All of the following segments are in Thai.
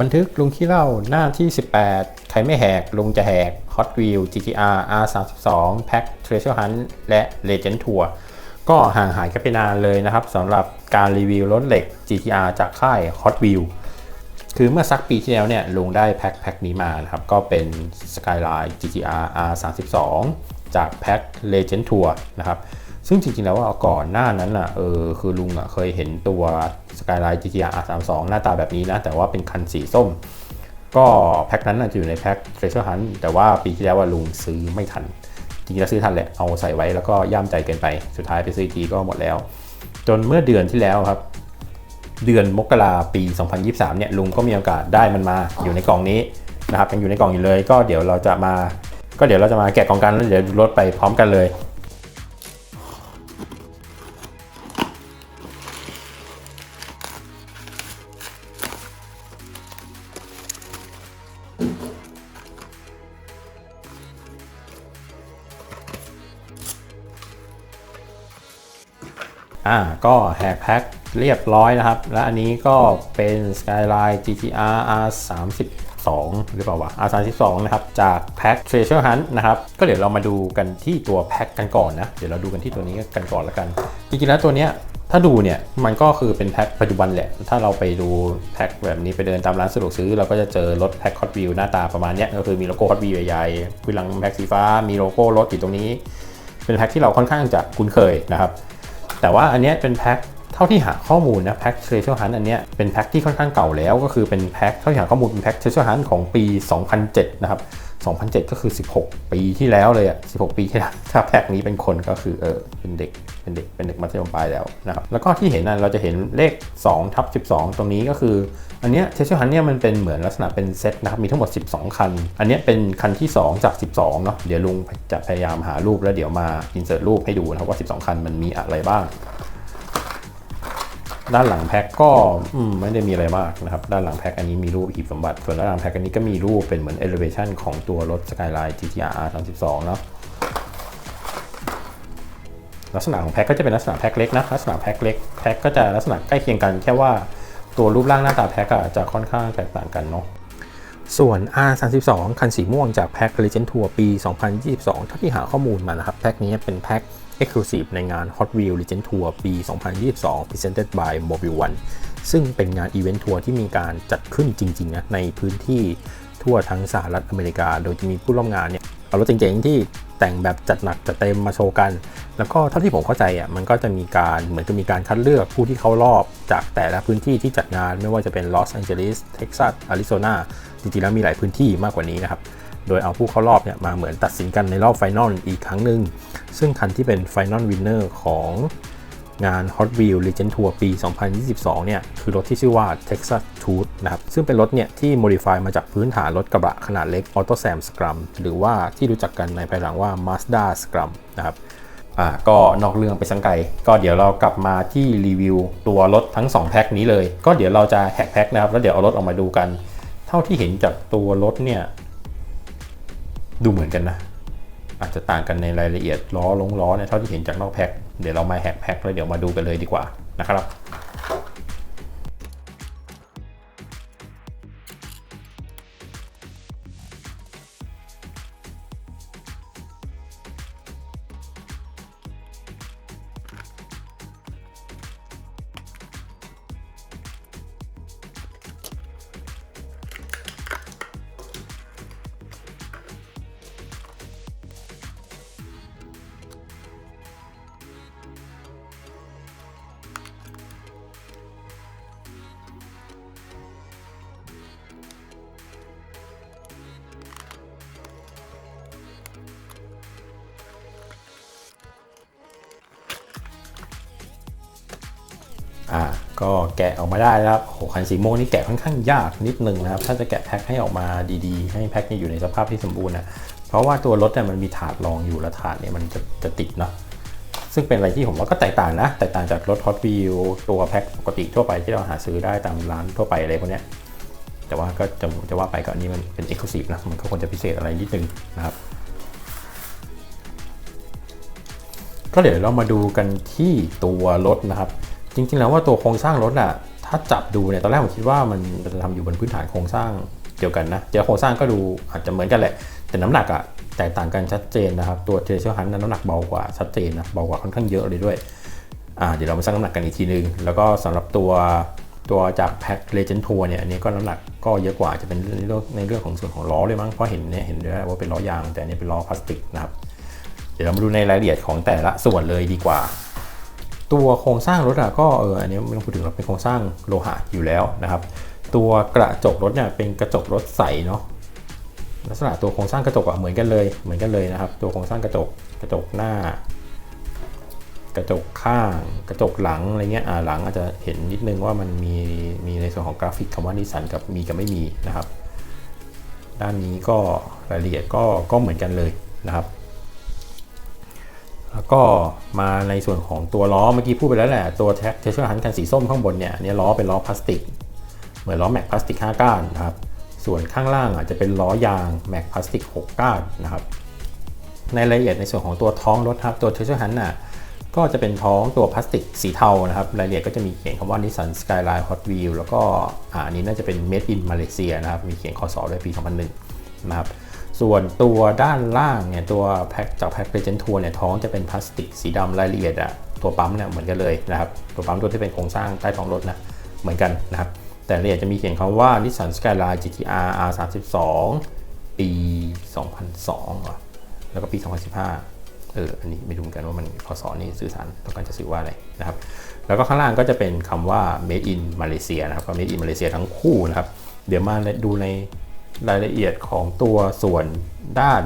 บันทึกลุงขี้เล่าหน้าที่ 18 ใครไม่แหกลุงจะแหก Hot Wheel GTR R32 Pack Treasure Hunt และ Legend Tour ก็ห่างหายกันไปนานเลยนะครับสำหรับการรีวิวรถเหล็ก GTR จากค่าย Hot Wheel คือเมื่อสักปีที่แล้วเนี่ยลุงได้แพ็คแพ็คนี้มานะครับ ก็เป็น Skyline GTR R32 จากแพ็ค Legend Tour นะครับ ซึ่งจริงๆแล้วว่าก่อนหน้านั้นอะเออคือลุงอะเคยเห็นตัว Skyline GTR R32 หน้าตาแบบนี้นะ แต่ว่าเป็นคันสีส้ม ก็แพ็คนั้นน่ะจะอยู่ในแพ็ค Treasure Hunt แต่ว่าปีที่แล้วว่าลุงซื้อไม่ทัน จริงๆแล้วซื้อทันแหละ เอาใส่ไว้แล้วก็ย่ามใจเกินไป สุดท้ายไปซื้อทีก็หมดแล้ว จนเมื่อเดือนที่แล้วครับ เดือนมกราปี 2023 เนี่ยลุงก็มีโอกาสได้มันมาอยู่ในกล่องนี้นะครับยังอยู่ในกล่องอยู่เลย ก็เดี๋ยวเราจะมา ก็เดี๋ยวเราจะมาแกะกล่องกันแล้วเดี๋ยวรถไปพร้อมกันเลย อ่าก็แฮกแพ็คเรียบร้อยนะครับ และอันนี้ก็เป็น Skyline GTR R32 หรือเปล่าวะ R32 นะครับ จากแพ็ค Treasure Hunt นะครับ ก็เดี๋ยวเรามาดูกันที่ตัวแพ็คกันก่อนนะ เดี๋ยวเราดูกันที่ตัวนี้กันก่อนล้วกัน จริงๆแล้วตัวเนี้ยถ้าดูเนี่ย มันก็คือเป็นแพ็คปัจจุบันแหละ ถ้าเราไปดูแพ็คแบบนี้ไปเดินตามร้านสะดวกซื้อ เราก็จะเจอรถแพ็ค Hot Wheel หน้าตาประมาณเนี้ยก็คือมีโลโก้ Hot Wheel ใหญ่ๆคือหลังแพ็คสีฟ้า มีโลโก้รถอยู่ตรงนี้ เป็นแพ็คที่เราค่อนข้างจะคุ้นเคยนะครับ แต่ว่าอันนี้เป็นแพ็คเท่าที่หาข้อมูลนะแพ็คเทรเชอร์ฮันอันนี้เป็นแพ็คที่ค่อนข้างเก่าแล้วก็คือเป็นแพ็คเท่าที่หาข้อมูลเป็นแพ็คเทรเชอร์ฮันของปี 2007 นะครับ 2007 ก็คือ 16 ปีที่แล้วเลยอะ16 ปีที่แล้วถ้าแพ็คนี้เป็นคนก็คือเออเป็นเด็กเป็นเด็กเป็นเด็กมัธยมปลายแล้วนะครับแล้วก็ที่เห็นนะเราจะเห็นเลข2ทับ12 ตรงนี้ก็คือ อันเนี้ยเทรเชอร์ฮันเนี่ยมันเป็นเหมือนลักษณะเป็นเซตนะครับมีทั้งหมด 12 คัน อันเนี้ยเป็นคันที่ 2 จาก 12เนาะเดี๋ยวลุงจะพยายามหารูปแล้วเดี๋ยวมาอินเสิร์ตรูปให้ดูนะครับว่า 12 คันมันมีอะไรบ้าง ด้านหลังแพ็กก็มไม่ได้มีอะไรมากนะครับ ด้านหลังแพ็กอันนี้มีรูปหีบสมบัติ ส่วนด้านหลังแพ็กอันนี้ก็มีรูปเป็นเหมือน elevation ของตัวรถ Skyline GTR R32 เนาะลักษณะของแพ็กก็จะเป็นลักษณะแพ็กเล็กนะลักษณะแพ็กเล็กแพ็กก็จะลักษณะใกล้เคียงกัน แค่ว่าตัวรูปร่างหน้าตาแพ็กอะจะค่อนข้างแตกต่างกันเนาะส่วน R32 คันสีม่วงจากแพ็ก Legend Tour ปี 2022เท่าที่หาข้อมูลมานะครับ แพ็กนี้เป็นแพ็ก Exclusive ในงาน Hot Wheels Legend Tour ปี 2022 Presented by Mobile One ซึ่งเป็นงานอีเวนต์ทัวร์ที่มีการจัดขึ้นจริงๆนะในพื้นที่ทั่วทั้งสหรัฐอเมริกา โดยจะมีผู้ร่วมงานเนี่ยเอารถเจ๋งๆที่แต่งแบบจัดหนักจัดเต็มมาโชว์กัน แล้วก็เท่าที่ผมเข้าใจอะมันก็จะมีการเหมือนจะมีการคัดเลือกผู้ที่เข้ารอบจากแต่ละพื้นที่ที่จัดงานไม่ว่าจะเป็นลอสแองเจลิสเท็กซัสอาริโซนาจริงๆแล้วมีหลายพื้นที่มากกว่านี้นะครับ โดยเอาผู้เข้ารอบเนี่ยมาเหมือนตัดสินกันในรอบไฟนอลอีกครั้งหนึ่ง ซึ่งคันที่เป็นไฟนอลวินเนอร์ของงาน Hot Wheels Legend Tour ปี 2022 เนี่ย คือรถที่ชื่อว่า Texas Tooth นะครับ ซึ่งเป็นรถเนี่ย ที่ modify มาจากพื้นฐานรถกระบะขนาดเล็ก Auto Sam Scrum หรือว่าที่รู้จักกันในภายหลังว่า Mazda Scrum นะครับ อ่า ก็นอกเรื่องไปสังไกล ก็เดี๋ยวเรากลับมาที่รีวิวตัวรถทั้ง 2 แพ็คนี้เลย ก็เดี๋ยวเราจะแฮกแพ็คนะครับ แล้วเดี๋ยวเอารถออกมาดูกัน เท่าที่เห็นจากตัวรถเนี่ย ดูเหมือนกันนะ อาจจะต่างกันในรายละเอียดล้อลงล้อเนี่ยเท่าที่เห็นจากนอกแพ็คเดี๋ยวเรามาแฮกแพ็คแล้วเดี๋ยวมาดูกันเลยดีกว่านะครับ อ่าก็แกะออกมาได้แล้วครับโอ้โหคันสีม่วงนี่แกะค่อนข้างยากนิดนึงนะครับ ถ้าจะแกะแพ็คให้ออกมาดีๆ ให้แพ็คเนี่ยอยู่ในสภาพที่สมบูรณ์นะเพราะว่าตัวรถเนี่ยมันมีถาดรองอยู่และถาดเนี่ยมันจะจะติดเนาะซึ่งเป็นอะไรที่ผมว่าก็แตกต่างนะแตกต่างจากรถ Hot Wheels ตัวแพ็คปกติทั่วไปที่เราหาซื้อได้ตามร้านทั่วไปอะไรพวกเนี้ยแต่ว่าก็จะจะว่าไปก็อันนี้มันเป็น Exclusive นะมันก็ควรจะพิเศษอะไรนิดนึงนะครับก็เดี๋ยวเรามาดูกันที่ตัวรถนะครับ จริงๆ แล้วว่าตัวโครงสร้างรถอะถ้าจับดูเนี่ยตอนแรกผมคิดว่ามันจะทำอยู่บนพื้นฐานโครงสร้างเดียวกันนะเจอโครงสร้างก็ดูอาจจะเหมือนกันแหละ แต่น้ำหนักอะแตกต่างกันชัดเจนนะครับ ตัวเทเชอร์ฮันน้ำหนักเบากว่าชัดเจนนะเบากว่าค่อนข้างเยอะเลยด้วยอ่าเดี๋ยวเรามาชั่งน้ำหนักกันอีกทีนึง แล้วก็สำหรับตัวตัวจากแพ็คเลเจนทัวร์เนี่ยอันนี้ก็น้ำหนักก็เยอะกว่าจะเป็นในเรื่องในเรื่องของส่วนของล้อเลยมั้งเพราะเห็นเนี่ยเห็นด้วยว่าเป็นล้อยาง แต่อันนี้เป็นล้อพลาสติกนะครับเดี๋ยวเรามาดูในรายละเอียดของแต่ละส่วนเลยดีกว่า ตัวโครงสร้างรถอะก็เอออันนี้ไม่ต้องพูดถึงเราเป็นโครงสร้างโลหะอยู่แล้วนะครับ ตัวกระจกรถเนี่ยเป็นกระจกรถใสเนาะลักษณะตัวโครงสร้างกระจกอะเหมือนกันเลยเหมือนกันเลยนะครับ ตัวโครงสร้างกระจกกระจกหน้า กระจกข้าง กระจกหลังอะไรเงี้ยอ่าหลังอาจจะเห็นนิดนึงว่ามันมีมีในส่วนของกราฟิกคำว่านิสันกับมีกับไม่มีนะครับ ด้านนี้ก็รายละเอียดก็ก็เหมือนกันเลยนะครับ แล้วก็มาในส่วนของตัวล้อเมื่อกี้พูดไปแล้วแหละ ตัวแท็กเทเชอร์ฮันคันสีส้มข้างบนเนี่ยอันนี้ล้อเป็นล้อพลาสติก เหมือนล้อแม็กพลาสติก 5 ก้านนะครับ ส่วนข้างล่างอาจจะเป็นล้อยางแม็กพลาสติก 6 ก้านนะครับ ในรายละเอียดในส่วนของตัวท้องรถครับตัวเทเชอร์ฮันน่ะก็จะเป็นท้องตัวพลาสติกสีเทานะครับ รายละเอียดก็จะมีเขียนคำว่า Nissan Skyline Hot Wheel แล้วก็อ่าอันนี้น่าจะเป็น Made in Malaysia นะครับ มีเขียนคอสอด้วยปี 2001 นะครับ ส่วนตัวด้านล่างเนี่ยตัวแพ็คจากแพ็คเรเจนทัวร์เนี่ยท้องจะเป็นพลาสติกสีดำรายละเอียดอะตัวปั๊มเนี่ยเหมือนกันเลยนะครับตัวปั๊มตัวที่เป็นโครงสร้างใต้ท้องรถนะเหมือนกันนะครับแต่รายละเอียดจะมีเขียนคำว่า Nissan Skyline GTR R32 ปี 2002อแล้วก็ปี 2015 เออ อันนี้ไม่รู้กันว่ามันพศนี้สื่อสารต้องการจะสื่อว่าอะไรนะครับ แล้วก็ข้างล่างก็จะเป็นคำว่า made in Malaysia นะครับก็ made in Malaysia ทั้งคู่นะครับ เดี๋ยวมาดูใน รายละเอียดของตัวส่วนด้าน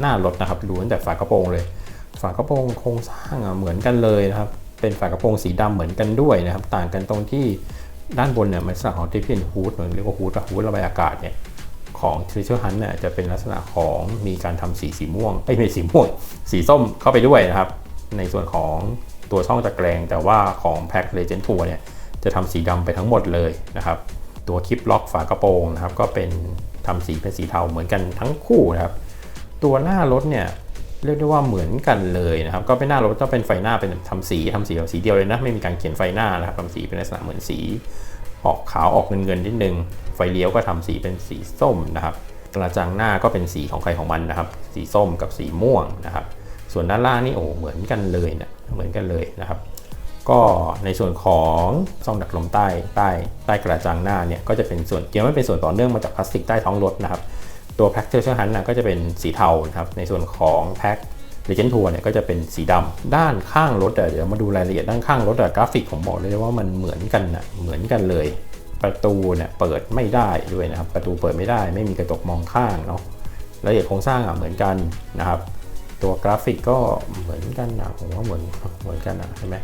หน้ารถนะครับดูตั้งแต่ฝากระโปรงเลย ฝากระโปรงโครงสร้างเหมือนกันเลยนะครับ เป็นฝากระโปรงสีดำเหมือนกันด้วยนะครับ ต่างกันตรงที่ด้านบนเนี่ยมันลักษณะของที่เป็นฮูดเรียกว่าฮูดฮูดระบายอากาศเนี่ยของ Treasure Hunt เนี่ยจะเป็นลักษณะของมีการทำสีสีม่วงเอ้ไม่ใช่สีม่วงสีส้มเข้าไปด้วยนะครับ ในส่วนของตัวช่องตะแกรงแต่ว่าของ Pack Legend Tour เนี่ยจะทำสีดำไปทั้งหมดเลยนะครับ ตัวคลิปล็อกฝากระโปรงนะครับ ก็เป็น ทำสีเป็นสีเทาเหมือนกันทั้งคู่นะครับตัวหน้ารถเนี่ยเรียกได้ว่าเหมือนกันเลยนะครับ ก็เป็นหน้ารถก็เป็นไฟหน้าเป็นทำสีทำสีแบบสีเดียวเลยนะ ไม่มีการเขียนไฟหน้านะครับทำสีเป็นลักษณะเหมือนสี ออกขาวออกเงินเงินๆนิดนึง ไฟเลี้ยวก็ทำสีเป็นสีส้มนะครับกระจังหน้าก็เป็นสีของใครของมันนะครับ สีส้มกับสีม่วงนะครับ ส่วนด้านล่างนี่โอ้เหมือนกันเลยนะเหมือนกันเลยนะครับ ก็ในส่วนของช่องดักลมใต้ใต้ใต้กระจังหน้าเนี่ยก็จะเป็นส่วนเกี่ยวไม่เป็นส่วนต่อเนื่องมาจากพลาสติกใต้ท้องรถนะครับตัวแพ็คเทอร์เชอร์ฮันนะก็จะเป็นสีเทานะครับในส่วนของแพ็คเลเจนทัวร์เนี่ยก็จะเป็นสีดำด้านข้างรถเดี๋ยวมาดูรายละเอียดด้านข้างรถอะกราฟิกผมบอกเลยว่ามันเหมือนกันนะเหมือนกันเลย ประตูเนี่ยเปิดไม่ได้ด้วยนะครับประตูเปิดไม่ได้ ไม่มีกระจกมองข้างเนาะรายละเอียดโครงสร้างอะเหมือนกันนะครับ ตัวกราฟิกก็เหมือนกันนะผมว่าเหมือนเหมือนกันนะใช่ไหม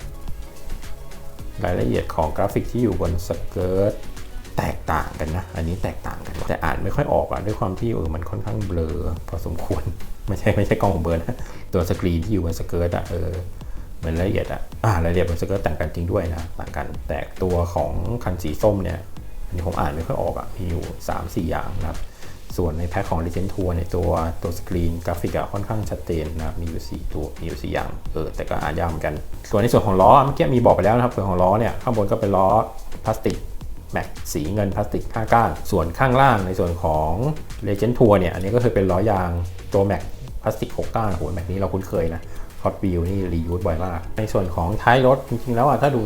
รายละเอียดของกราฟิกที่อยู่บนสเกิร์ตแตกต่างกันนะ อันนี้แตกต่างกัน แต่อ่านไม่ค่อยออกอะด้วยความที่เออมันค่อนข้างเบลอพอสมควร ไม่ใช่ไม่ใช่กล้องของเบลอนะตัวสกรีนที่อยู่บนสเกิร์ตอะเออมือนละเอียดอะอ่ารายละเอียดบนสเกิร์ตต่างกันจริงด้วยนะต่างกัน แต่ตัวของคันสีส้มเนี่ยอันนี้ผมอ่านไม่ค่อยออกอะมีอยู่ 3 4 อย่างนะครับ ส่วนในแพ็คของ Legend Tour ในตัวตัวสกรีนกราฟิกอะค่อนข้างชัดเจนนะมีอยู่ 4 ตัวมีอยู่4อย่างเออแต่ก็อ่านยากเหมือนกัน ส่วนในส่วนของล้อเมื่อกี้มีบอกไปแล้วนะครับส่วนของล้อเนี่ยข้างบนก็เป็นล้อพลาสติกแม็กสีเงินพลาสติก5ก้าน ส่วนข้างล่างในส่วนของ Legend Tour เนี่ยอันนี้ก็คือเป็นล้อยางตัวแม็กพลาสติก6ก้านโหแม็กนี้เราคุ้นเคยนะฮอตวิวนี่รียูสบ่อยมากในส่วนของท้ายรถจริงๆแล้วอะถ้าดู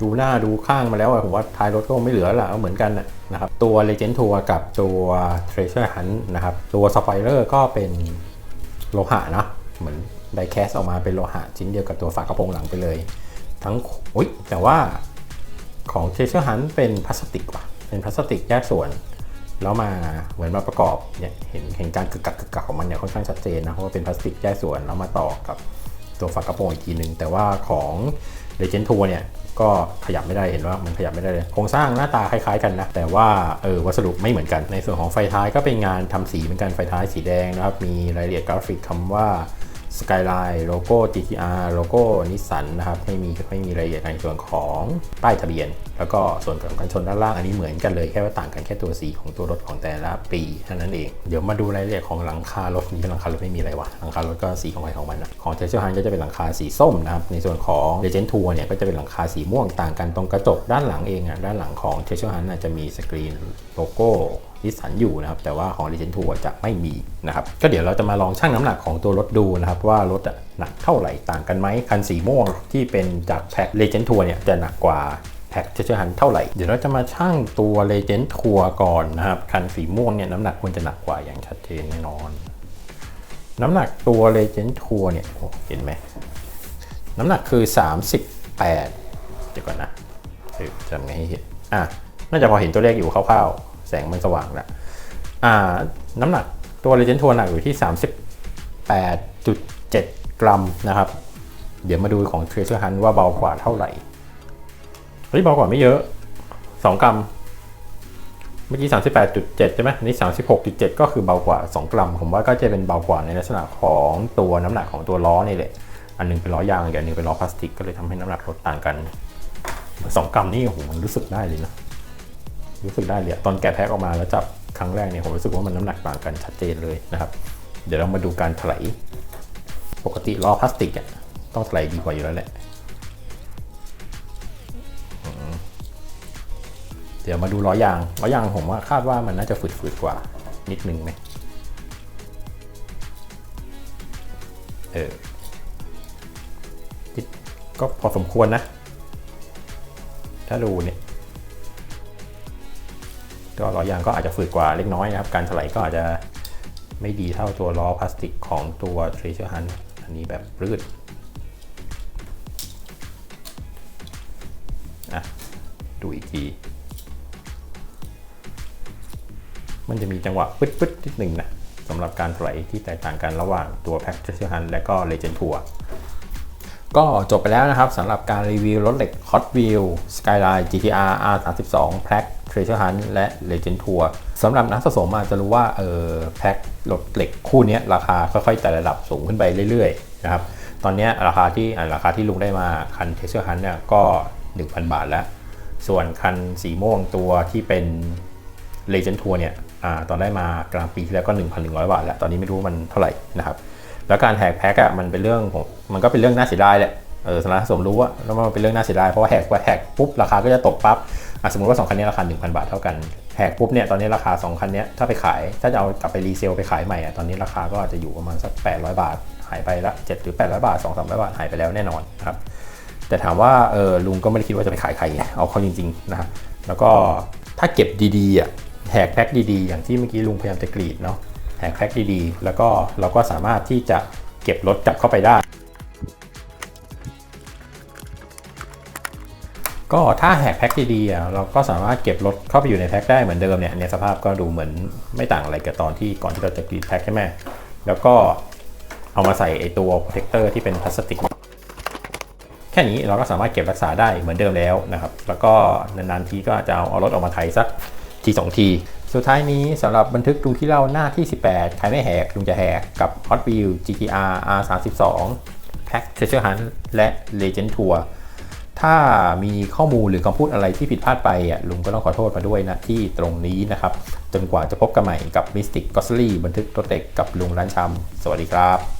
ดูหน้าดูข้างมาแล้วอะผมว่าท้ายรถก็ไม่เหลือละก็เหมือนกันนะครับตัว Legend Tour กับตัว Treasure Hunt นะครับตัวสปอยเลอร์ก็เป็นโลหะนะเหมือนไดแคสออกมาเป็นโลหะชิ้นเดียวกับตัวฝากระโปรงหลังไปเลย ทั้งอุ้ยแต่ว่าของ Treasure Hunt เป็นพลาสติกว่ะเป็นพลาสติกแยกส่วน แล้วมาเหมือนมาประกอบเนี่ยเห็นเห็นการกึกกักกึกกักของมันเนี่ยค่อนข้างชัดเจนนะเพราะว่าเป็นพลาสติกแยกส่วนแล้วมาต่อกับตัวฝากระโปรงอีกทีหนึ่งแต่ว่าของ Legend Tour เนี่ย ก็ขยับไม่ได้เห็นว่ามันขยับไม่ได้เลยโครงสร้างหน้าตาคล้ายๆกันนะ แต่ว่าเออวัสดุไม่เหมือนกัน ในส่วนของไฟท้ายก็เป็นงานทำสีเหมือนกันไฟท้ายสีแดงนะครับมีรายละเอียดกราฟิกคำว่า Skyline โลโก้ GTR โลโก้นิสสันนะครับไม่มีไม่มีรายละเอียดในส่วนของป้ายทะเบียน แล้วก็ส่วนของกันชนด้านล่างอันนี้เหมือนกันเลยแค่ว่าต่างกันแค่ตัวสีของตัวรถของแต่ละปีเท่านั้นเอง เดี๋ยวมาดูรายละเอียดของหลังคารถนี่หลังคารถไม่มีอะไรวะหลังคารถก็สีของใครของมันนะของเทสลาก็จะเป็นหลังคาสีส้มนะครับในส่วนของ Legend Tour เนี่ยก็จะเป็นหลังคาสีม่วงต่างกันตรงกระจกด้านหลังเองอะด้านหลังของเทสลาจะมีสกรีนโลโก้ นิสสันอยู่นะครับแต่ว่าของ Legend Tour จะไม่มีนะครับก็เดี๋ยวเราจะมาลองชั่งน้ำหนักของตัวรถดูนะครับว่ารถอะหนักเท่าไหร่ต่างกันไหมคันสีม่วงที่เป็นจากแพ็ค Legend Tour เนี่ยจะหนักกว่าแพ็คเทสลาเท่าไหร่ เดี๋ยวเราจะมาชั่งตัว Legend Tour ก่อนนะครับ คันสีม่วงเนี่ยน้ำหนักควรจะหนักกว่าอย่างชัดเจนแน่นอน น้ำหนักตัว Legend Tour เนี่ยโอ้เห็นไหม น้ำหนักคือ 38 เดี๋ยวก่อนนะจำไงให้เห็น อะ น่าจะพอเห็นตัวเลขอยู่คร่าวๆ แสงมันสว่างแล้วอ่าน้ำหนักตัว Legend Tour หนักอยู่ที่ 38.7 กรัมนะครับ เดี๋ยวมาดูของ Treasure Hunt ว่าเบากว่าเท่าไหร่ เฮ้ยเบากว่าไม่เยอะ 2 กรัม เมื่อกี้ 38.7 ใช่ไหมนนี้36.7 ก็คือเบากว่า 2 กรัม ผมว่าก็จะเป็นเบากว่าในลักษณะของตัวน้ำหนักของตัวล้อนี่แหละ อันหนึงเป็นล้อยางอีกอันหนึงเป็นล้อพลาสติก ก็เลยทำให้น้ำหนักลดต่างกัน 2 กรัมนี่โอ้โหมันรู้สึกได้เลยนะ รู้สึกได้เลยตอนแกะแพ็คออกมาแล้วจับครั้งแรกเนี่ยผมรู้สึกว่ามันน้ำหนักต่างกันชัดเจนเลยนะครับ เดี๋ยวเรามาดูการถลายปกติล้อพลาสติกอะต้องถลายดีกว่าอยู่แล้วแหละเดี๋ยวมาดูล้อยางล้อยางผมว่าคาดว่ามันน่าจะฝืดๆกว่านิดนึงไหมเออก็พอสมควรนะ ถ้าดูเนี่ย ก็ล้อยางก็อาจจะฝืดกว่าเล็กน้อยนะครับ การถลายก็อาจจะไม่ดีเท่าตัวล้อพลาสติกของตัว Treasure Hunt อันนี้แบบรืดอะดูอีกที มันจะมีจังหวะปึ๊ดๆนิดหนึ่งนะสำหรับการถลายที่แตกต่างกันระหว่างตัว Pack Treasure Hunt และก็ Legend Tour ก็จบไปแล้วนะครับสำหรับการรีวิวรถเหล็ก Hot Wheels Skyline GTR R32 Pack Treasure Hunt และ Legend Tour สำหรับนักสะสมอาจจะรู้ว่าเออแพ็ครถเหล็กคู่นี้ราคาค่อยๆแต่ระดับสูงขึ้นไปเรื่อยๆนะครับตอนนี้ราคาที่ราคาที่ลุงได้มาคัน Treasure Hunt เนี่ยก็ 1,000 บาทแล้ว ส่วนคันสีม่วงตัวที่เป็น Legend Tour เนี่ยอตอนได้มากลางปีที่แล้วก็ 1,100 บาทแล้ว ตอนนี้ไม่รู้มันเท่าไหร่นะครับ แล้วการแหกแพ็กอะมันเป็นเรื่องของมันก็เป็นเรื่องน่าเสียดายแหละเออสำหรับนักสมรู้ว่าแล้วมันเป็นเรื่องน่าเสียดายเพราะว่าแหกว่าแหกปุ๊บราคาก็จะตกปั๊บสมมติว่า2คันนี้ราคา 1,000 บาทเท่ากันแหกปุ๊บเนี่ยตอนนี้ราคา 2 คันนี้ถ้าไปขายถ้าจะเอากลับไปรีเซลไปขายใหม่อะตอนนี้ราคาก็อาจจะอยู่ประมาณสัก 800 บาท หายไปละ7หรือ 800 บาท 2 300 บาทหายไปแล้วแน่นอนครับแต่ถามว่าเออลุงก็ไม่ได้คิดว่าจะไปขายใครไงเอาเข้าจริงๆนะครับแล้วก็ถ้าเก็บดีๆอะแหกแพ็คดีๆ อย่างที่เมื่อกี้ลุงพยายามจะกรีดเนาะ แหกแพ็คดีๆ แล้วก็เราก็สามารถที่จะเก็บรถกลับเข้าไปได้ ก็ถ้าแหกแพ็คดีๆเราก็สามารถเก็บรถเข้าไปอยู่ในแพ็คได้เหมือนเดิมเนี่ยในสภาพก็ดูเหมือนไม่ต่างอะไรกับตอนที่ก่อนที่เราจะกรีดแพ็คใช่ไหมแล้วก็เอามาใส่ไอตัวโปรเทคเตอร์ที่เป็นพลาสติกแค่นี้เราก็สามารถเก็บรักษาได้เหมือนเดิมแล้วนะครับ แล้วก็นานๆทีก็จจะเอาเอารถออกมาไถสักทีสองที สุดท้ายนี้สำหรับบันทึกลุงที่เล่าหน้าที่ 18 ใครไม่แหกลุงจะแหกกับ Hot Wheels GTR R32 Pack Treasure Hunt และ Legend Tour ถ้ามีข้อมูลหรือคำพูดอะไรที่ผิดพลาดไปอะลุงก็ต้องขอโทษมาด้วยนะที่ตรงนี้นะครับ จนกว่าจะพบกันใหม่กับ Mystic Gosley บันทึกตัวเต็กกับลุงร้านชำสวัสดีครับ